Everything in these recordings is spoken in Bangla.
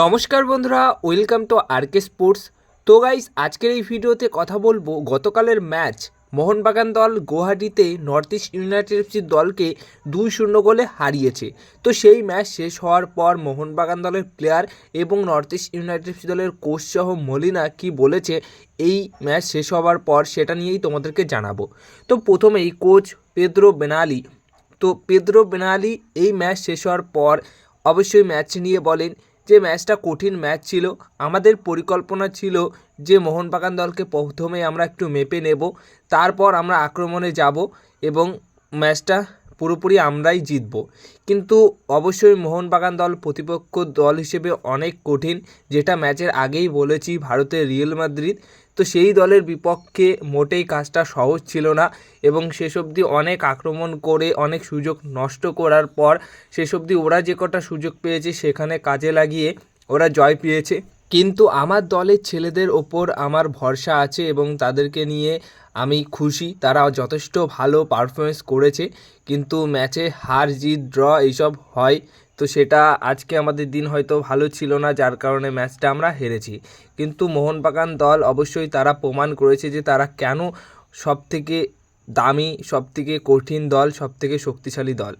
নমস্কার বন্ধুরা, welcome to R K sports. তো গাইস আজকের এই ভিডিওতে কথা বলব গতকালের ম্যাচ মোহনবাগান দল গুয়াহাটিতে নর্থ ইস্ট ইউনাইটেড এফসির দলকে দুই শূন্য গোলে হারিয়েছে। তো সেই ম্যাচ শেষ হওয়ার পর মোহনবাগান দলের প্লেয়ার এবং নর্থ ইস্ট ইউনাইটেড এফসি দলের কোচ সহ মলিনা কি বলেছে, এই ম্যাচ শেষ হওয়ার পর সেটা নিয়েই তোমাদেরকে জানাব। তো প্রথমেই কোচ পেদ্রো বেনালি। তো পেদ্রো বেনালি, এই ম্যাচ শেষ হওয়ার পর অবশ্যই ম্যাচ নিয়ে বলেন যে ম্যাচটা কঠিন ম্যাচ ছিল, আমাদের পরিকল্পনা ছিল যে মোহনবাগান দলকে প্রথমে আমরা একটু মেপে নেব, তারপর আমরা আক্রমণে যাব এবং ম্যাচটা পুরোপুরি আমরাই জিতব। কিন্তু অবশ্যই মোহনবাগান দল প্রতিপক্ষ দল হিসেবে অনেক কঠিন, যেটা ম্যাচের আগেই বলেছি, ভারতের রিয়েল মাদ্রিদ। তো সেই দলের বিপক্ষে মোটেই কাজটা সহজ ছিল না এবং শেষ অবধি অনেক আক্রমণ করে, অনেক সুযোগ নষ্ট করার পর শেষ অবধি ওরা যে কটা সুযোগ পেয়েছে সেখানে কাজে লাগিয়ে ওরা জয় পেয়েছে। কিন্তু আমার দলের ছেলেদের ওপর আমার ভরসা আছে এবং তাদেরকে নিয়ে আমি খুশি। তারা যথেষ্ট ভালো পারফরমেন্স করেছে, কিন্তু ম্যাচে হার, জিত ড্র এইসব হয় তো সেটা আজকে আমাদের দিন হয়তো ভালো ছিল না, যার কারণে ম্যাচটা আমরা হেরেছি। কিন্তু মোহনবাগান দল অবশ্যই তারা প্রমাণ করেছে যে তারা কেন সবথেকে দামি, সবথেকে কঠিন দল, সবথেকে শক্তিশালী দল।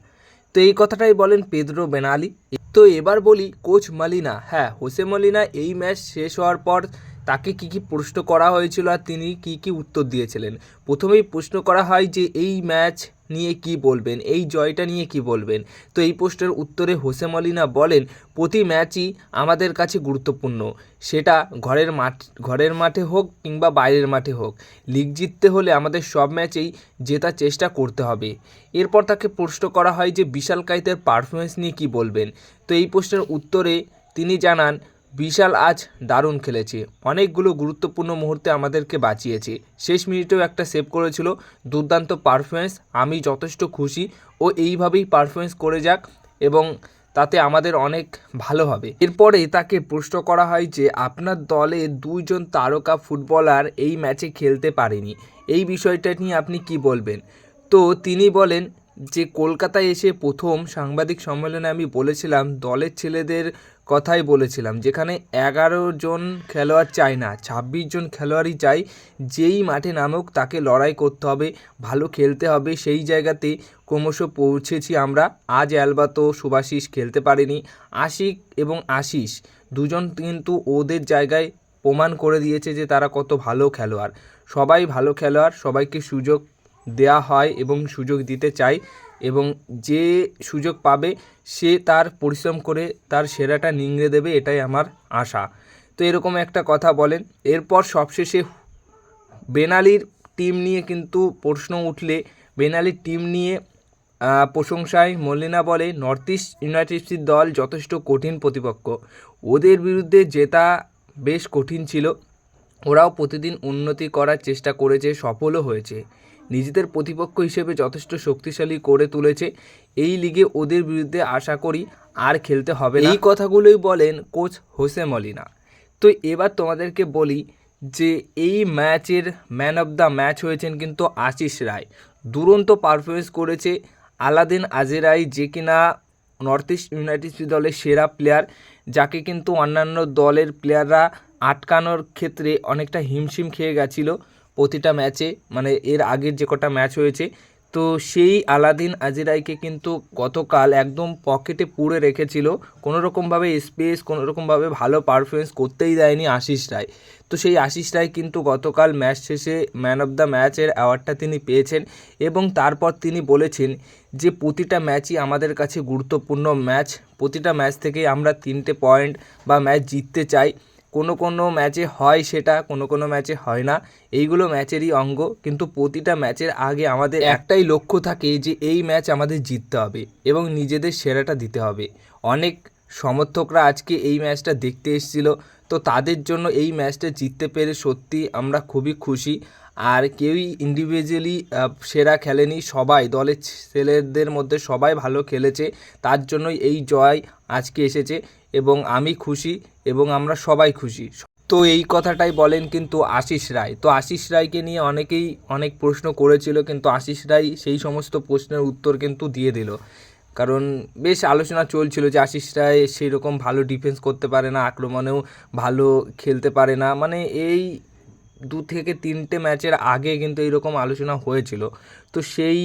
তো এই কথাটাই বলেন পেদ্রো বেনালি। তো এবার বলি কোচ মালিনা। হ্যাঁ হোসে মলিনা এই ম্যাচ শেষ হওয়ার পর তাকে কি কি প্রশ্ন করা হয়েছিল আর তিনি কি কি উত্তর দিয়েছিলেন? প্রথমেই প্রশ্ন করা হয় যে এই ম্যাচ নিয়ে কি বলবেন? এই জয়টা নিয়ে কি বলবেন? তো এই প্রশ্নের উত্তরে হোসে মলিনা বলেন, প্রতি ম্যাচই আমাদের কাছে গুরুত্বপূর্ণ। সেটা ঘরের মাঠ, ঘরের মাঠে হোক কিংবা বাইরের মাঠে হোক। লিগ জিততে হলে আমাদের সব ম্যাচেই জেতার চেষ্টা করতে হবে। এরপর তাকে প্রশ্ন করা হয় যে, বিশাল কাইতের পারফরমেন্স নিয়ে কি বলবেন? তো এই প্রশ্নের উত্তরে তিনি জানান বিশাল আজ দারুণ খেলেছে। অনেকগুলো গুরুত্বপূর্ণ মুহূর্তে আমাদেরকে বাঁচিয়েছে। শেষ মিনিটেও একটা সেভ করেছিল। দুর্দান্ত পারফরমেন্স আমি যথেষ্ট খুশি। ও এইভাবেই পারফরমেন্স করে যাক এবং তাতে আমাদের অনেক ভালো হবে। এরপরে তাকে প্রশ্ন করা হয় যে, আপনার দলে দুইজন তারকা ফুটবলার এই ম্যাচে খেলতে পারেনি। এই বিষয়টা নিয়ে আপনি কি বলবেন? তো তিনি বলেন যে, কলকাতায় এসে প্রথম সাংবাদিক সম্মেলনে আমি বলেছিলাম, দলের ছেলেদের কথাই বলেছিলাম, যেখানে এগারো জন খেলোয়াড় চাই না, ছাব্বিশ জন খেলোয়াড়ই চাই যেই মাঠে নামুক তাকে লড়াই করতে হবে, ভালো খেলতে হবে, সেই জায়গাতে ক্রমশ পৌঁছেছি আমরা। আজ অ্যালবাতো সুভাশিস খেলতে পারেনি, আশিক এবং আশিস দুজন কিন্তু ওদের জায়গায় প্রমাণ করে দিয়েছে যে তারা কত ভালো খেলোয়াড়। সবাই ভালো খেলোয়াড়, সবাইকে সুযোগ দেয়া হয় এবং সুযোগ দিতে চাই এবং যে সুযোগ পাবে, সে তার পরিশ্রম করে তার সেরাটা নিংড়ে দেবে, এটাই আমার আশা। তো এরকম একটা কথা বলেন। এরপর সবশেষে বেনালির টিম নিয়ে কিন্তু প্রশ্ন উঠলে, বেনালির টিম নিয়ে প্রশংসায় মলিনা বলে নর্থ ইস্ট ইউনাইটেডসির দল যথেষ্ট কঠিন প্রতিপক্ষ। ওদের বিরুদ্ধে জেতা বেশ কঠিন ছিল। ওরাও প্রতিদিন উন্নতি করার চেষ্টা করেছে, সফলও হয়েছে। নিজেদের প্রতিপক্ষ হিসেবে যথেষ্ট শক্তিশালী করে তুলেছে। এই লিগে ওদের বিরুদ্ধে আশা করি আর খেলতে হবে এই কথাগুলোই বলেন কোচ হোসে মলিনা। তো এবার তোমাদেরকে বলি যে এই ম্যাচের ম্যান অফ দ্য ম্যাচ হয়েছেন কিন্তু আশিস রায়। দুরন্ত পারফরমেন্স করেছে আলাদিন আজেরাই যে কিনা নর্থ ইস্ট ইউনাইটেড দলের সেরা প্লেয়ার, যাকে কিন্তু অন্যান্য দলের প্লেয়াররা আটকানোর ক্ষেত্রে অনেকটা হিমশিম খেয়ে গেছিল। প্রতিটা ম্যাচে মানে এর আগের যে কটা ম্যাচ হয়েছে, তো সেই আলাদিন আজিরাইকে কিন্তু গতকাল একদম পকেটে পুড়ে রেখেছিল। কোনো রকমভাবে স্পেস কোনো রকমভাবে ভালো পারফরমেন্স করতেই দেয়নি আশিস রায়। তো সেই আশিস রায় কিন্তু গতকাল ম্যাচ শেষে ম্যান অফ দ্য ম্যাচের অ্যাওয়ার্ডটা তিনি পেয়েছেন এবং তারপর তিনি বলেছেন যে, প্রতিটা ম্যাচই আমাদের কাছে গুরুত্বপূর্ণ ম্যাচ। প্রতিটা ম্যাচ থেকেই আমরা তিনটে পয়েন্ট বা ম্যাচ জিততে চাই। কোনো কোনো ম্যাচে হয় সেটা কোনো কোনো ম্যাচে হয় না। এইগুলো ম্যাচেরই অঙ্গ। কিন্তু প্রতিটা ম্যাচের আগে আমাদের একটাই লক্ষ্য থাকে যে এই ম্যাচ আমাদের জিততে হবে এবং নিজেদের সেরাটা দিতে হবে। অনেক সমর্থকরা আজকে এই ম্যাচটা দেখতে এসেছিল। তো তাদের জন্য এই ম্যাচটা জিততে পেরে সত্যি আমরা খুবই খুশি। আর কেউই ইন্ডিভিজুয়ালি সেরা খেলেনি। সবাই দলের ছেলেদের মধ্যে সবাই ভালো খেলেছে। তার জন্যই এই জয় আজকে এসেছে। এবং আমি খুশি এবং আমরা সবাই খুশি। তো এই কথাটাই বলেন কিন্তু আশিস রায়। তো আশিস রায়কে নিয়ে অনেকেই অনেক প্রশ্ন করেছিল কিন্তু আশিস রায় সেই সমস্ত প্রশ্নের উত্তর কিন্তু দিয়ে দিল। কারণ বেশ আলোচনা চলছিল যে আশিস রায় সেই রকম ভালো ডিফেন্স করতে পারে না, আক্রমণেও ভালো খেলতে পারে না। মানে এই দু থেকে তিনটে ম্যাচের আগে কিন্তু এইরকম আলোচনা হয়েছিল। তো সেই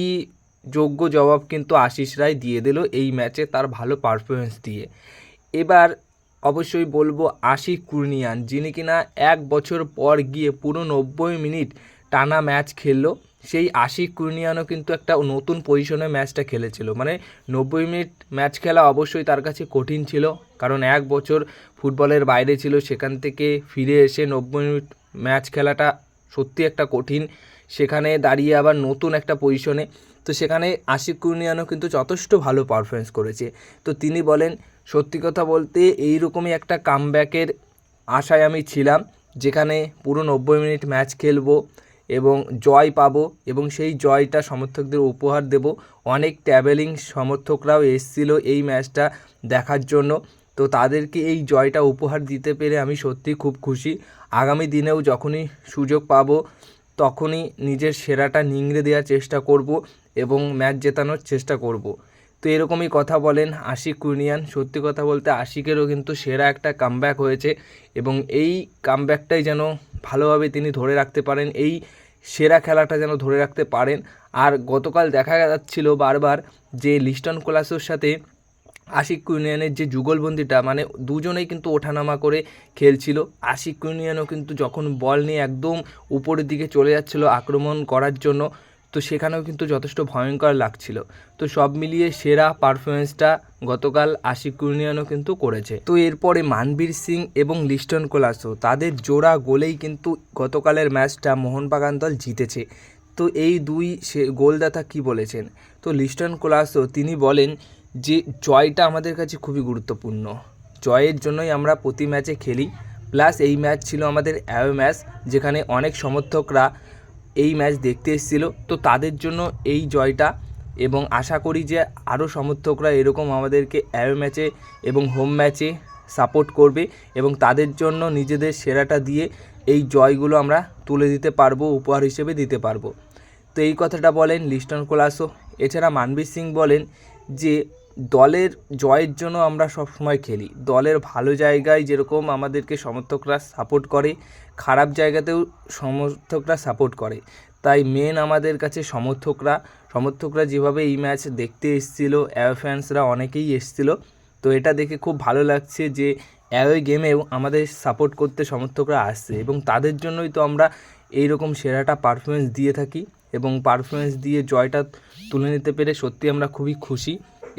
যোগ্য জবাব কিন্তু আশিস রায় দিয়ে দিল এই ম্যাচে তার ভালো পারফরমেন্স দিয়ে। এবার অবশ্যই বলব আশিক কুর্নিয়ান, যিনি কিনা এক বছর পর গিয়ে পুরো নব্বই মিনিট টানা ম্যাচ খেললো। সেই আশিক কুর্নিয়ানও কিন্তু একটা নতুন পজিশনে ম্যাচটা খেলেছিল। মানে নব্বই মিনিট ম্যাচ খেলা অবশ্যই তার কাছে কঠিন ছিল, কারণ এক বছর ফুটবলের বাইরে ছিল, সেখান থেকে ফিরে এসে নব্বই মিনিট ম্যাচ খেলাটা সত্যি একটা কঠিন। সেখানে দাঁড়িয়ে আবার নতুন একটা পজিশনে তো সেখানে আশিক কুর্নিয়ানও কিন্তু যথেষ্ট ভালো পারফরমেন্স করেছে। তো তিনি বলেন সত্যি কথা বলতে এইরকমই একটা কামব্যাকের আশায় আমি ছিলাম, যেখানে পুরো নব্বই মিনিট ম্যাচ খেলব এবং জয় পাবো এবং সেই জয়টা সমর্থকদের উপহার দেব। অনেক ট্রাভেলিং সমর্থকরাও এসেছিল এই ম্যাচটা দেখার জন্য। তো তাদেরকে এই জয়টা উপহার দিতে পেরে আমি সত্যি খুব খুশি। আগামী দিনেও যখনই সুযোগ পাবো, তখনই নিজের সেরাটা নিংড়ে দেওয়ার চেষ্টা করব এবং ম্যাচ জেতানোর চেষ্টা করব। তো এরকমই কথা বলেন আশিক কুর্নিয়ান। সত্যি কথা বলতে আশিকেরও কিন্তু সেরা একটা কামব্যাক হয়েছে এবং এই কামব্যাকটাই যেন ভালোভাবে তিনি ধরে রাখতে পারেন, এই সেরা খেলাটা যেন ধরে রাখতে পারেন। আর গতকাল দেখা যাচ্ছিল বারবার যে লিস্টন কোলাসোর সাথে আশিক কুইনিয়ানের যে যুগলবন্দিটা মানে দুজনেই কিন্তু ওঠানামা করে খেলছিল। আশিক কুইনিয়ানও কিন্তু যখন বল নিয়ে একদম উপরের দিকে চলে যাচ্ছিল আক্রমণ করার জন্য তো সেখানেও কিন্তু যথেষ্ট ভয়ঙ্কর লাগছিল। তো সব মিলিয়ে সেরা পারফরমেন্সটা গতকাল আশিক কুর্নিয়ানও কিন্তু করেছে। তো এরপরে মানবীর সিং এবং লিস্টন কোলাসো, তাদের জোড়া গোলেই কিন্তু গতকালের ম্যাচটা মোহনবাগান দল জিতেছে। তো এই দুই সে গোলদাতা কি বলেছেন? তো লিস্টন কোলাসো, তিনি বলেন যে, জয়টা আমাদের কাছে খুবই গুরুত্বপূর্ণ। জয়ের জন্যই আমরা প্রতি ম্যাচে খেলি। প্লাস এই ম্যাচ ছিল আমাদের অ্যাওয়ে ম্যাচ, যেখানে অনেক সমর্থকরা এই ম্যাচ দেখতে এসেছিল। তো তাদের জন্য এই জয়টা এবং আশা করি যে আরও সমর্থকরা এরকম আমাদেরকে অ্যাওয়ে ম্যাচে এবং হোম ম্যাচে সাপোর্ট করবে এবং তাদের জন্য নিজেদের সেরাটা দিয়ে এই জয়গুলো আমরা তুলে দিতে পারব, উপহার হিসেবে দিতে পারব। তো এই কথাটা বলেন লিস্টন কোলাসো। এছাড়া মানবীর সিং বলেন যে দলের জয়ের জন্য আমরা সবসময় খেলি। দলের ভালো জায়গায় যেরকম আমাদেরকে সমর্থকরা সাপোর্ট করে, খারাপ জায়গাতেও সমর্থকরা সাপোর্ট করে। তাই মেন আমাদের কাছে সমর্থকরা সমর্থকরা যেভাবে এই ম্যাচ দেখতে এসেছিল অ্যাও ফ্যান্সরা অনেকেই এসেছিল। তো এটা দেখে খুব ভালো লাগছে যে অ্যাওয়ে গেমেও আমাদের সাপোর্ট করতে সমর্থকরা আসছে এবং তাদের জন্যই তো আমরা এই রকম সেরাটা পারফরমেন্স দিয়ে থাকি এবং পারফরমেন্স দিয়ে জয়টা তুলে নিতে পেরে সত্যি আমরা খুবই খুশি।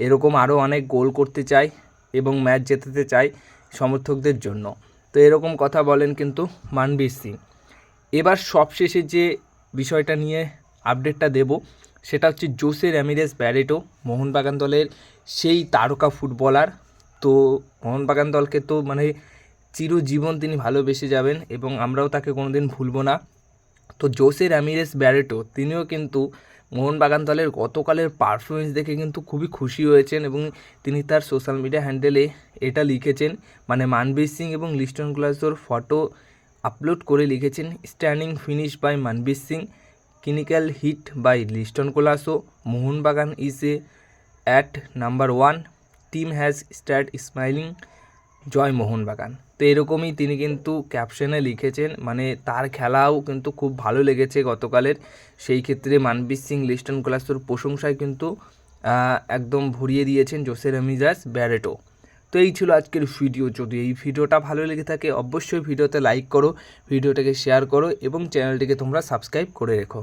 এরকম আরও অনেক গোল করতে চাই এবং ম্যাচ জেতাতে চাই সমর্থকদের জন্য। তো এরকম কথা বলেন কিন্তু মানবীর সিং। এবার সবশেষে যে বিষয়টা নিয়ে আপডেটটা দেব, সেটা হচ্ছে জোসে র্যামিরেস ব্যারেটো, মোহনবাগান দলের সেই তারকা ফুটবলার। তো মোহনবাগান দলকে তো মানে চিরজীবন তিনি ভালোবেসে যাবেন এবং আমরাও তাকে কোনোদিন ভুলবো না। তো জোসে র্যামিরেস ব্যারেটো, তিনিও কিন্তু মোহনবাগান দলের গতকালের পারফরমেন্স দেখে কিন্তু খুবই খুশি হয়েছেন এবং তিনি তার সোশ্যাল মিডিয়া হ্যান্ডেলে এটা লিখেছেন। মানে মানবীর সিং এবং লিস্টন গ্লাসোর ফটো আপলোড করে লিখেছেন standing finish by Manvir Singh clinical hit by Liston Colaco Mohun Bagan is a at number one team has start smiling জয় মোহনবাগান তো এরকমই তিনি কিন্তু ক্যাপশনে লিখেছেন মানে তার খেলাও কিন্তু খুব ভালো লেগেছে গতকালের। সেই ক্ষেত্রে মানবীর সিং, লিস্টন কোলাসোর প্রশংসায় কিন্তু একদম ভরিয়ে দিয়েছেন জোসে রেমিজাস ব্যারেটো। তো এই ছিল আজকের ভিডিও। যদি এই ভিডিওটা ভালো লেগে থাকে, অবশ্যই ভিডিওতে লাইক করো, ভিডিওটাকে শেয়ার করো এবং চ্যানেলটিকে তোমরা সাবস্ক্রাইব করে রেখো।